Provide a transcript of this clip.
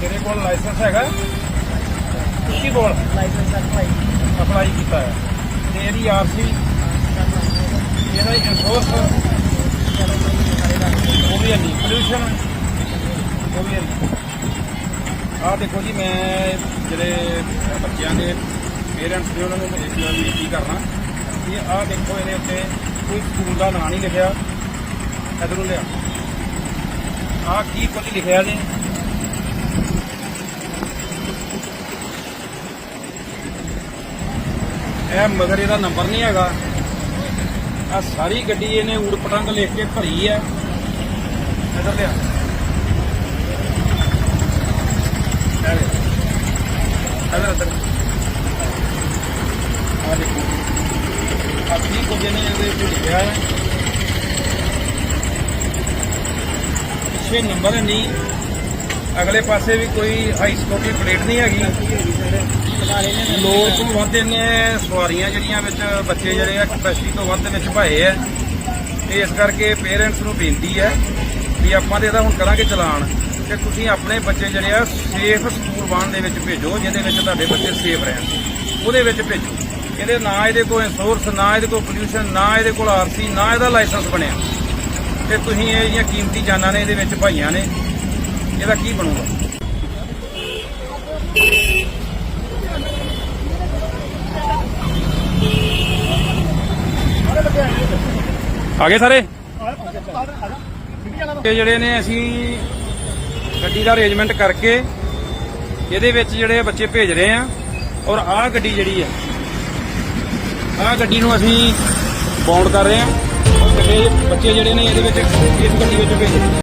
ਤੇਰੇ ਕੋਲ ਲਾਇਸੈਂਸ ਹੈਗਾ। ਕੀ ਕੋਲ ਲਾਇਸੈਂਸ ਅਪਲਾਈ ਅਪਲਾਈ ਕੀਤਾ ਹੈ। ਤੇ ਇਹਦੀ ਆਰਸੀ ਇਹਦਾ ਇੰਸ਼ੋਰੈਂਸ ਉਹ ਵੀ ਨਹੀਂ। ਪੋਲੂਸ਼ਨ ਉਹ ਵੀ ਨਹੀਂ। ਆਹ ਦੇਖੋ ਜੀ ਮੈਂ ਜਿਹੜੇ ਬੱਚਿਆਂ ਦੇ ਪੇਰੈਂਟਸ ਨੇ ਉਹਨਾਂ ਨੂੰ ਇੱਕ ਬੇਨਤੀ ਕਰਨਾ। ਕਿ ਆਹ ਦੇਖੋ ਇਹਦੇ ਉੱਤੇ ਕੋਈ ਸਕੂਲ ਦਾ ਨਾਂ ਨਹੀਂ ਲਿਖਿਆ। ਇਧਰੋਂ ਲਿਆ। ਆਹ ਕੀ ਕੁਝ ਲਿਖਿਆ ਜੀ? ਇਹ ਮਗਰ ਇਹਦਾ ਨੰਬਰ ਨਹੀਂ ਹੈਗਾ। ਆ ਸਾਰੀ ਗੱਡੀ ਇਹਨੇ ਊੜ ਪਟੰਗ ਲਿਖ ਕੇ ਭਰੀ ਹੈ। ਇਧਰ ਲਿਆ। ਇਧਰ ਇਧਰ। ਆ ਦੇਖੋ। ਆ ਕੀ ਕੁਝ ਇਹਨੇ ਇਹਦੇ ਵਿੱਚ ਲਿਖਿਆ ਹੈ। ਪਿੱਛੇ ਨੰਬਰ ਨਹੀਂ ਅਗਲੇ ਪਾਸੇ ਵੀ ਕੋਈ ਹਾਈ ਸਕੋਟੀ ਪਲੇਟ ਨਹੀਂ ਹੈਗੀ। ਲੋਕ ਤੋਂ ਵੱਧ ਇਹਨੇ ਸਵਾਰੀਆਂ ਜਿਹੜੀਆਂ ਵਿੱਚ ਬੱਚੇ ਜਿਹੜੇ ਆ ਕਪੈਸਿਟੀ ਤੋਂ ਵੱਧ ਵਿੱਚ ਭਾਏ ਆ। ਤੇ ਇਸ ਕਰਕੇ ਪੇਰੈਂਟਸ ਨੂੰ ਬੇਨਤੀ ਹੈ ਵੀ ਆਪਾਂ ਤੇ ਇਹਦਾ ਹੁਣ ਕਰਾਂਗੇ ਚਲਾਨ ਤੇ ਤੁਸੀਂ ਆਪਣੇ ਬੱਚੇ ਜਿਹੜੇ ਆ ਸੇਫ ਸਕੂਲ ਵਾਹਨ ਦੇ ਵਿੱਚ ਭੇਜੋ, ਜਿਹਦੇ ਵਿੱਚ ਤੁਹਾਡੇ ਬੱਚੇ ਸੇਫ ਰਹਿਣ। ਉਹਦੇ ਵਿੱਚ ਭੇਜੋ। ਇਹਦੇ ਨਾ ਇਹਦੇ ਕੋਲ ਇੰਸ਼ੋਰੈਂਸ ਨਾ ਇਹਦੇ ਕੋਲ ਪੋਲੂਸ਼ਨ ਨਾ ਇਹਦੇ ਕੋਲ ਆਰਸੀ ਨਾ ਇਹਦਾ ਲਾਇਸੈਂਸ ਬਣਿਆ। ਤੇ ਤੁਸੀਂ ਇਹ ਜਿਹੜੀਆਂ ਕੀਮਤੀ ਜਾਨਾਂ ਨੇ ਇਹਦੇ ਵਿੱਚ ਭਾਈਆਂ ਨੇ, ਇਹਦਾ ਕੀ ਬਣੂਗਾ? ਆ ਗਏ ਸਾਰੇ? ਇਹ ਜਿਹੜੇ ਨੇ ਅਸੀਂ ਗੱਡੀ ਦਾ ਅਰੇਂਜਮੈਂਟ ਕਰਕੇ ਇਹਦੇ ਵਿੱਚ ਜਿਹੜੇ ਬੱਚੇ ਭੇਜ ਰਹੇ ਆ ਔਰ ਆਹ ਗੱਡੀ ਜਿਹੜੀ ਹੈ ਆਹ ਗੱਡੀ ਨੂੰ ਅਸੀਂ ਬਾਉਂਡ ਕਰ ਰਹੇ ਆ ਬੱਚੇ ਜਿਹੜੇ ਨੇ ਇਹਦੇ ਵਿੱਚ ਇਸ ਗੱਡੀ ਵਿੱਚ ਭੇਜ